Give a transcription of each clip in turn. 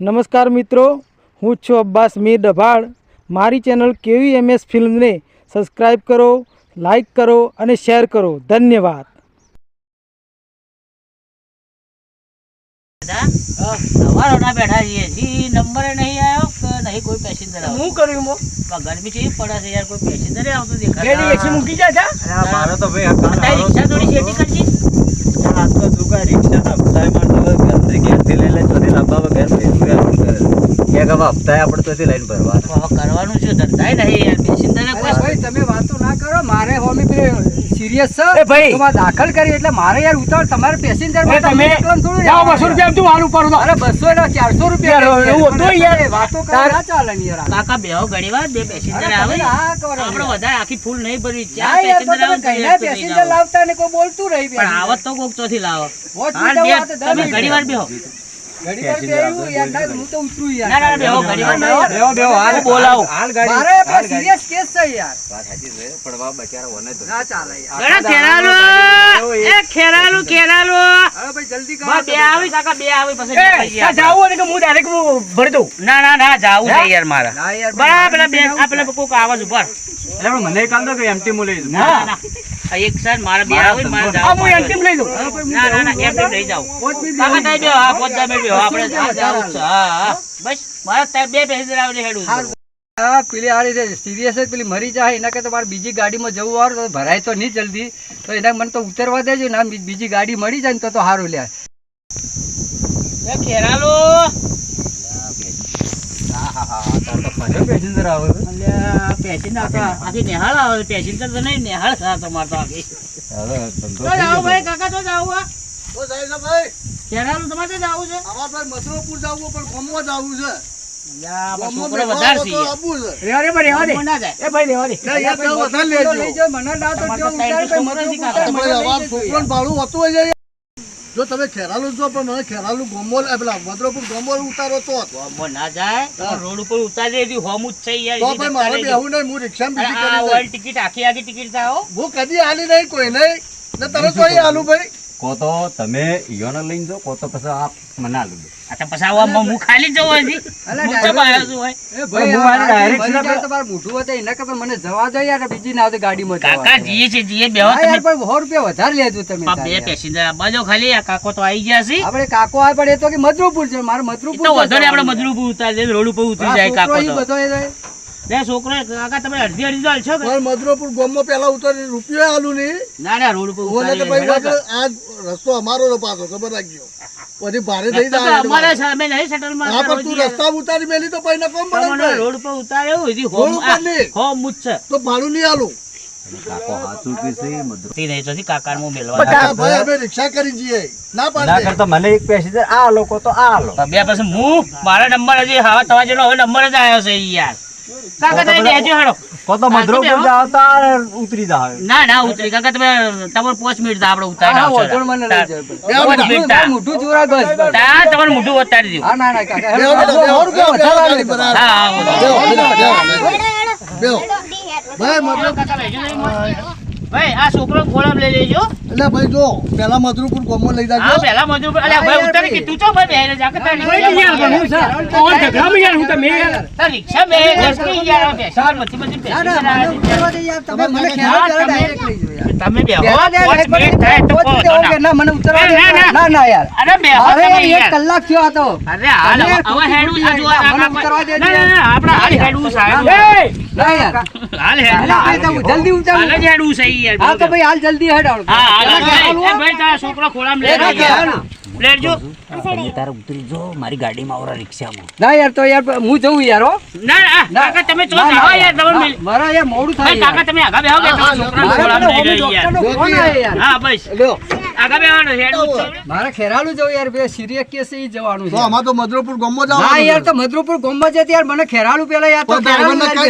નમસ્કાર મિત્રો હું છું અબ્બાસ મીર ડભાડ મારી ચેનલ કેવી એમએસ ફિલ્મને સબસ્ક્રાઈબ કરો લાઈક કરો અને શેર કરો. ધન્યવાદ. સવારો ના બેઠા છીએ. જી નંબર નહીં આવ્યો કે નહીં કોઈ પેસેન્જર આવ્યો હું કર્યું મો? ગરમી છે પડે છે યાર કોઈ પેસેન્જર આવતો ગેડી એક્સી મૂકી જાય છે મારો તો ભાઈ આ કાલ તારી રિક્ષા થોડી શેટી કરજી આ તો દુકા રિક્ષાના હપ્તાએ ઘેરથી લઈ લે ચોથી લાંબા વગર કે કે હવે હપ્તાએ આપણે તોથી લઈને ભરવા કરવાનું શું? ધંધાય નહીં યાર. પેસેન્જર અરે ભાઈ તમે વાતો ના કરો. મારે હોમી સિરિયસ છે. ભાઈ. તમારે દાખલ કરી એટલે મારે યાર ઉતાવળ તમારે પેસેન્જરમાં તમે જાઓ બસો રૂપિયા તું હાલ ઉપર અરે બસો એટલે ચારસો રૂપિયા એવું હતું યાર. વાતો કરે ના ચાલે ને યાર. કાકા બેહો ઘણી વાર બે પેસેન્જર આવે. આપણે વધારે આખી ફૂલ નહીં ભરવી. ના ચાર યાર, પેસેન્જર આવે કઈના પેસેન્જર લાવતા ને કોઈ બોલતું રહી પણ આવત તો કોક ચોથી લાવો તમે દસ ઘણી વાર બેહો. ઘડી વાર બેહ્યું, યાર, ના, હું તો ઉતરું યાર. ના ના ના, બેહો ઘણી વાર બેહો બેહો, બેહો, હાલ. હું બોલાવું હાલ ગાડી મારે હાલ પણ ગાડી. સિરિયસ કેસ છે યાર છે પણ બચારા ઓને તો ના ચાલે યાર ગણા ખેરાલું ખેરાલું ખેરાલું જલ્દી કરો બે આવી કાકા બે આવી પછી નીકળી જાવું કે હું ડાયરેક્ટ હું ભરી દઉં. ના ના ના જાવું છે યાર મારે. ના યાર બરાબર પેલા બે આ પેલા કોક આવાજ ઉપર. એટલે પણ મને કાલ તો કે એમટી મુ લઈ ના ના, ના એક સાઈડ મારે બે આવે ને મારે હું પડે. લઈ લઉં ના ના ના એમ લઈ જાવ કાકા બેહી. તમે હા પોત તમે બેહો, આપણે આ છે. હા બસ મારે બે પેસેન્જર આવીને હેડું. હા પેલી આ રીતે સિરિયસ જ પેલી મરી જાય એના કરતા મારે બીજી ગાડીમાં જવું આવે તો ભરાય તો નહીં જલ્દી. તો એના મને તો ઉતરવા દેજો ને બીજી ગાડી મળી જાય ને તો તો સારું લે ખેરાલો! પેસેન્જર આવે અલ્યા, પેસેન્જર આખી નેહાળ આવે પેસેન્જર તો નહીં નેહાળ થા તમારે તો આખી ભાઈ. કાકા તો જાવું ખેરાલું તમારે તો જાવું છે? અલ્યા, પણ છોકરો વધારે છે. જો તમે ખેરાલુ જો પણ મને ખેરાલુ ગોમોલ પેલા ભદ્રપુર ગોમોલ ઉતારો તો ના જાય. રોડ ઉપર ઉતારી દેજો હોમું જ છે યાર તો ભાઈ મારે રહેજો. નહીં હું બીજી કરી ટિકિટ આખી આખી ટિકિટ થાઓ હું કદી હાલી નહીં કોઈ નહીં. ને તરત તો અહીં હાલું ભાઈ. કો તો તમે ઈયોને લઈને જો કો તો પછી આપ મને આલું દો. આ તો પછી આવા હું ખાલી જ હજી. અલા, હું ચમ આવ્યો છું એ ભાઈ, હું મારે ગાડી direct મરી જાય ના તો મોઢું હતું, એના કરતા મને જવા દો યાર બીજી ના આવતી ગાડીમાં જવા કાકા જીએ છે જીએ બેહો યાર તમે પણ 100 રૂપિયા વધારે લેજો તમે બે પેસેન્જર દો ખાલી આ કાકો તો આવી ગયા છે. આપણે કાકો આવે પણ એ તો કે મધુરપુર છે મારે એ તો વધારે આપણે ઉપર ઉતારી દે રોડ ઉપર ઉતરી જાય કાકો તો. બધો એ જાય. છોકરો કાકા તમે અડધી અડધી તો હાલશો પણ મધુરપુર ગોમમાં પેલા ઉતરી રૂપિયો હાલું નહીં. ના ના રોડ ઉપર ઓને તો ભાઈ આ રસ્તો અમારો તો પાછો ખબર રાખજો. પછી ભારે થઈ જાય અમારે સામે નહીં સેટલમાં હા પણ તું રસ્તા ઉતારી મેલી તો પછી કોમ પડે ને તમને ભાઈ. રોડ ઉપર ઉતાર્યો હજી હોમ ઉપર નહીં. આ હોમ જ છે. તો ભાડું નહીં હાલું કાકો હાચું કીધું મધુર નહીં તો કાકા હું મેળવા ભાઈ અમે રિક્ષા કરી જઈએ. ના ના પાડે મને એક પેસેન્જર આ લોકો તો આ લો બે પછી હું મારા નંબર હજી હવા જેટલો હવે નંબર જ આવ્યો છે યાર. કાકા તમે બેસજો હેડો કો તો હા, મધુરપુર તમે ઉતરી જાવ ના ના ઉતરી કાકા તમે તમારે પાંચ મિનિટ આપણે ઉતારી હા, મને લઈ ભાઈ. બે મિનિટ. મોઢું જોરા બસ બસ. તા તમારું મોઢું ઉતારી દઉં હા ના ના કાકા બેહો બેટા, બેહો, સો રૂપિયા વધારે ગાડી આલે તો. બરાબર. હા હા બેહો, બેહો, બેહો, બેહો. કાકા લઈ જજો ભાઈ આ છોકરો ખોળામાં લઈ લેજો એટલે ભાઈ જો પેલા મધુરપુર ગોમમાં લઈ જાજો પહેલા મજૂર પર- અલ્યા ભાઈ ઉતારી કે તું ભાઈ બેહીને જા કે નહીં યાર પણ હું છે ઓન ઝઘડામાં યાર હું તો મેં યાર તાર રિક્ષા બે દસમી યાર પેસેન્જર બધી બધી ના ના મને પેસેન્જર ઉતરવા દે યાર તમે મને ખેંચો ત્યારે direct લઈ જાઓ તમે બેહો પહેલા પાંચ મિનિટ થાય તો પહોંચી કહો જવું તો કે ના. ના, મને ઉતરવા દે. ના, ના. ના ના યાર અરે બેહો હવે તમે એક કલાક થયો હતો અરે હાલ હવે હેડું જો આ મને કાકા ઉતરવા દે ના ના ના હાલ હેડું સાહેબ એ ના યાર. હાલ ના, હેડું જલ્દી ઉતાર હાલ હેડું સહી યાર હા તો ભાઈ હાલ જલ્દી હેડ હા હાલ ભાઈ. હાલ એ ભાઈ તારા છોકરો ખોળામાં એ લઈ ના લેજો. હાલ. લેજો. તમે તારે ઉતરી જો મારી ગાડીમાં આવરા રિક્ષામાં. ના યાર તો યાર હું જઉં યાર હો. ના ના. કાકા તમે ચો ના, ના, યાર તમે મારા યાર મોડું થાય કાકા તમે આગળ બેહો કે તમારા છોકરાને મારા લઈ હોમી લો યાર. ડોક્ટરનો ફોન આવ્યો યાર. હા બસ. લ્યો. આગળ બેહવાનું હેડું મારે ખેરાલું જવું યાર બે સિરિયસ કેસ એ જવાનું તો છે. તો મધુરપુર ગોમમાં ના યાર તો મધુરપુર ગોમમાં જતી યાર મને ખેરાલું પેલા યાર તો કીધું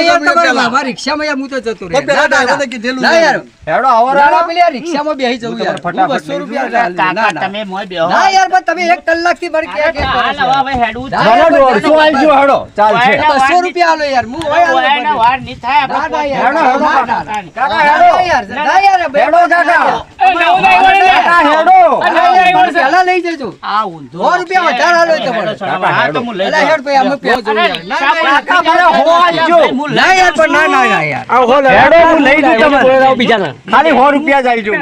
યાર તમારે. રિક્ષામાં યાર હું તો જતો પણ રહે. પેલા ડ્રાઈવરને કીધેલું ના યાર હેડો ના, ના, પેલી આ રિક્ષામાં બેસી જવું યાર. ફટાફટ રૂપિયા કાકા ના, ના. તમે મોય બેહો. ના યાર પણ તમે એક કલાકથી મારી અરે ક્યાં હાલ હવે હવે હેડું જ ના, છે. ચાલો દોઢસો આલજો હેડો ચાલશે વાયડા છો? રૂપિયા આલો યાર હું હોય આલો વાર નહીં થાય આપણે ના યાર, પોત- ના, ના, ના. કાકા હેડો. યાર, ના યાર, હેડો કાકા. એ નવો driver છે. આ નવો driver છે. પહેલા લઈ જજો. આ ઊંધો સો રૂપિયા વધારે આલો એ હા, તો હું લઈ અલા હેડ ભાઈ અમે પહેલા જોયું ના, ના, યાર. કાકા મારા હો આલજો. ના યાર પણ ના ના ના યાર.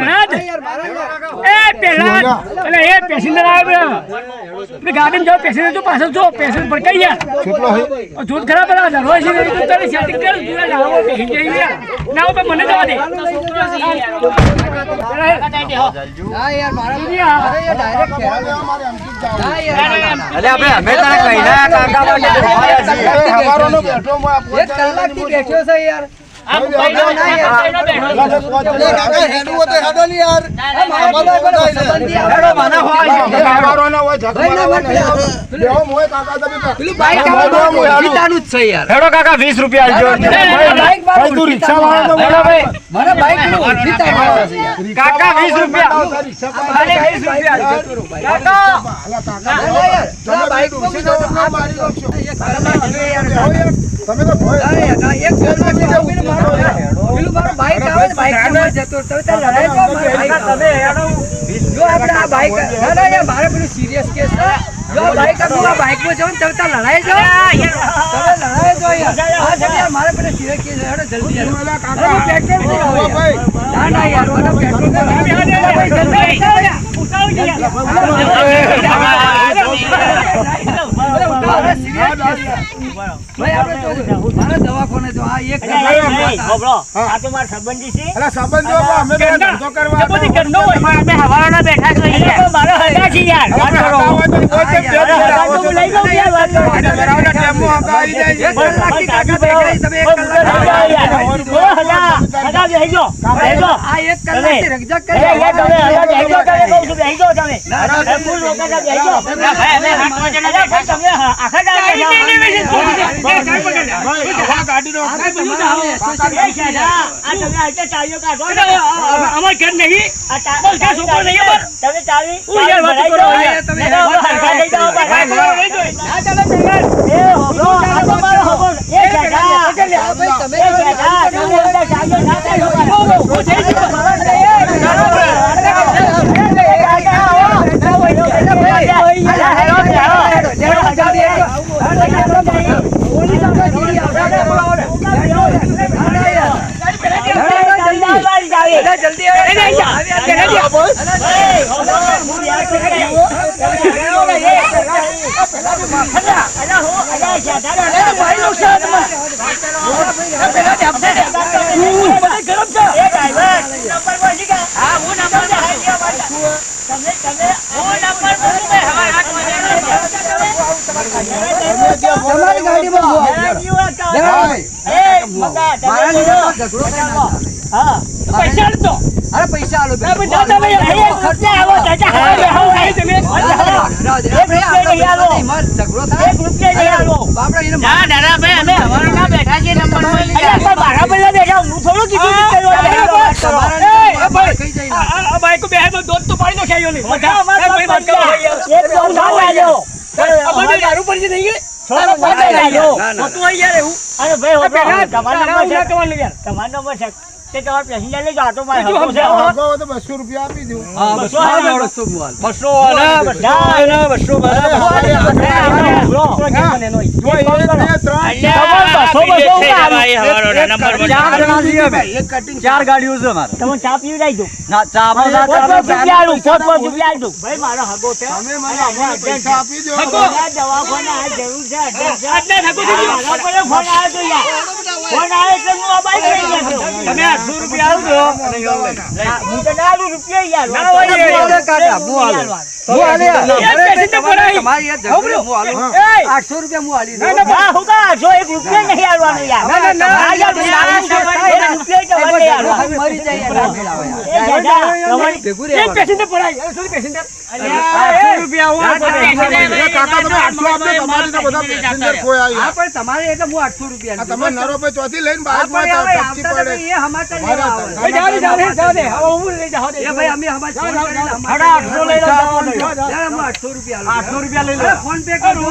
પેલા જ. એ પેલા જ. એટલે એ પેસેન્જર આવ્યો. આપણે ગાડીમાં પેસેન્જર તો પાછળ જો પેસેન્જર ભડકાઈ ગયા. જૂથ ખરાબ પેલા છે તું તારી કર તું લાવો ના મને જવા દે. બેઠો છે યાર. હેડો કાકા 20 રૂપિયા તું રિક્ષા કાકા વીસ રૂપિયા રિક્ષા ખાલી 20 રૂપિયા જતો રહો બાઈક. કાકા ના, ના યાર. ના, બાઈકમાં ડોસી બીજો તો તો આ મારી બાજુ. નાખશો. એક કલાક છે યાર. બેહો યાર. તમે તો મારો પેલું બાઈક આવે ને, બાઈકમાં જતો રહો. લડાઈ કરો, મારું બાઈક આવે. જો આ બાઈક ના, ના, યાર, મારે પેલું સિરિયસ case જો આ બાઈક આ હું બાઈકમાં જાઉં ને તમે તાર લડાઈ જાઓ. તમે લડાઈ જાઓ યાર. મારે પેલું case છે. હેડો જલ્દી યાર. પેટ્રોલ ના, ના યાર, મને પેટ્રોલ જલ્દી યાર. અરે. અરે, દવાખાને જો આ એક કલાક આ તો મારા સંબંધી છે અલા સંબંધો અમે. ધંધો કરવા બધી હોય. અમે હવારોના બેઠા છીએ તો મારા હગા છે યાર. હતા હોય તો અરે, લઈ જાઉં યાર, વાત કરો. અને બરાબરના ટેમ્પો હંકા આવી જાય. એક કલાકથી કાકા બેઠા છે, તમે એક કલાક યાર. હગા બેસી જાઓ. બેસી જાઓ. આ એક કલાકથી રકઝક એ કરી યાર તમે હગા બેસી જાઓ, તમે કહું છું, બેસી જાઓ તમે. ના, ના, ફૂલ રોકા છે, અમાર ઘર નહીં. છોકરો નહીં તમે ચાવી તમે જાઓ. યાર, હરખા થઈ જાઓ, પાછા. ના ચાલે પેલા. એ હોભળો, આ તો મારો હોભળો. એ શાળા. આ ભાઈ તમે એ શાળા, તમે અંદર ચાવીઓ ના કાઢો. હું જઈ છું. તમારી ગાડીમાં હું તો. પૈસા આપજો. અરે પૈસા આલો તમે ખર્ચે આવો, ચાચા. તમે. ઝઘડો થાય એક રૂપિયા નહીં આલો. બાપડા એને ના દાદાભાઈ અમે હવારોના બેઠા છીએ નંબર અલ્યા, પણ મારા પૈસા દેખાવ. હું થોડું કીધું કે તમારા ભાઈ. આ- ના. આ- આ બાઈકો બે હાથમાં દોધ તો પાડી નાખ્યા એઓને. બધા ભાઈ વાત કરો. એક દોઢ ના. આ બધું દારૂ પડી નહીં ગઈ? થોડો. ના, ના, હોતું હોય યાર એવું. અરે ભાઈ તમારો નંબર છે તમારો નંબર છે તે તમારે પેસેન્જર લઈ જાઓ તો મારે બીજું છે. સમજાવો. તો બસો રૂપિયા આપી દઉં હા, આલો, આલો. આલું. ભાઈ નંબર ચાર જણા છીએ અમે. એક કટિંગ ચાર ગાડીઓ છે મારે તમે ચા પીવી જાય દો. ના ચા આપણે ના પોત પોત ચા રૂપિયા આલું, પોત પોત રૂપિયા આલું. ભાઈ મારો હગો છે. તમે મને પૈસા આપી દો આ દવાખાને આ જરૂર છે, અડ્રેસ છે. ફોન આવ્યો તો યાર. ફોન આવ્યો એટલે હું આ બાઈક લઈ ગયો તમે આઠસો રૂપિયા આવજો હું તો ના રૂપિયા યાર. ના હોય કાકા, હું આલે. હું! આઠસો રૂપિયા હું આલી ના, ના, હું કાં આઠસો એક રૂપિયા નહીં આલવાનું યાર. ના, ના, ના. રૂપિયા મરી જાય યાર, ભેગું પેસેન્જર પડાય. પેસેન્જર. તમારી એટલે હું આઠસો રૂપિયા તમે નરો પે ચોથી લઈને ફોન આઠસો રૂપિયા પે કરો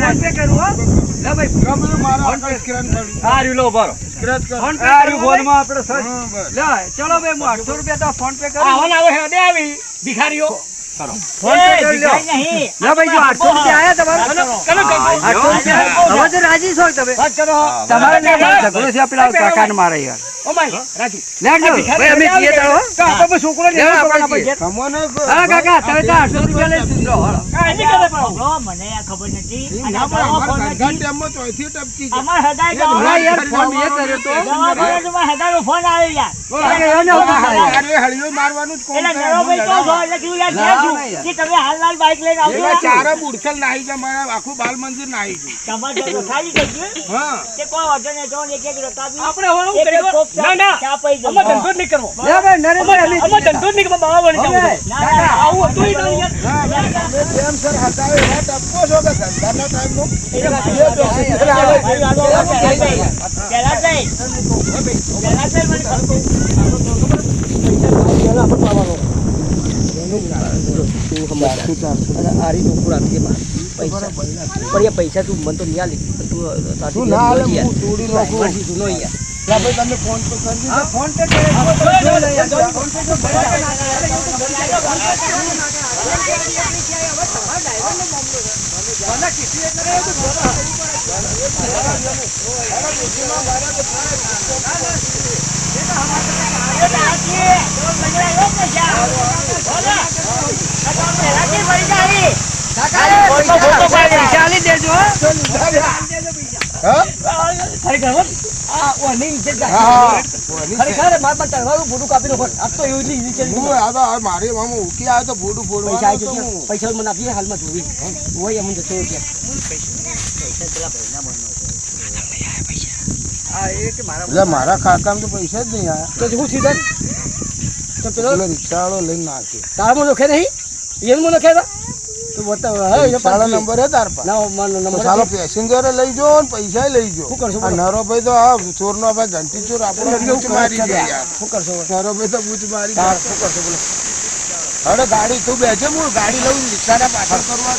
ફોન પે કરું હો. લે ભાઈ ગમે મારા આગળ સ્ક્રેન કરી આ રહ્યું લો ઊભા સ્ક્રેચ કર ફોન પે આ રહ્યું હોય? ફોનમાં આપણે સર. લે ચલો ભાઈ હું આઠસો રૂપિયા તો ફોન પે આ કરું આવે હેડે આવી. ભિખારીઓ. ફોન પે કરી લ્યો. લે ભાઈ જો આઠસો રૂપિયા આયા તમારે રૂપિયા હવે રાજી છો તમે? વાત કરો. તમારે ઝઘડો છે પેલા કાકાને મારે યાર. તો તો તો તો ચારે બુડસલ નાહી છે મારા આખું બાલ મંદિર નાહી છું તમારે ખાલી હા? કે કોઈ વાંધો નહીં, એક એક રકાબી, આપણે ના, ના. ધંધો નહીં કરવો. ભાઈ નરેન્દ્ર અમે ધંધો નહીં કરવો બાવા વળી જવું. ના, ના, આવું હતું યાર. સર હટાવે છો કે ધંધાના. પૈસા તું મન તો નહીં આલી તું તું ના હાલે? હું તોડી નાખું. લા ભાઈ તમે ફોન તો કરી દીધો. ફોન પે કરે ફોન પે તો ચાલી દેજો ચાલી હા માર નાખો. મામા ઉકી આવે તો ફોટું પૈસા પૈસા મને આપીએ હાલમાં જોવી હોય અમને જતો કે મારા ખાતા મારા ખાતામાં તો પૈસા જ નહીં આયા. તો હું સીધા તો પેલો પેલો રિક્ષાવાળો લઈને નાખ્યો તારામાં લખે નહીં? એનું લખે તો તો બતાવ હા એ નંબર હે તાર પાસે. ના મારો નંબર સાલો પેસેન્જર લઈ જો ને પૈસા લઈ જો શું કરશો તો આ ચોર નો ભાઈ ઘંટી ચોર આપણો બૂચ મારી દે યાર. શું કરશો નરોભાઈ તો બૂચ મારી દે. શું કરશો બોલો. હવે ગાડી તું બેસે હું ગાડી લઉં રિક્ષાના પાછળ કરવા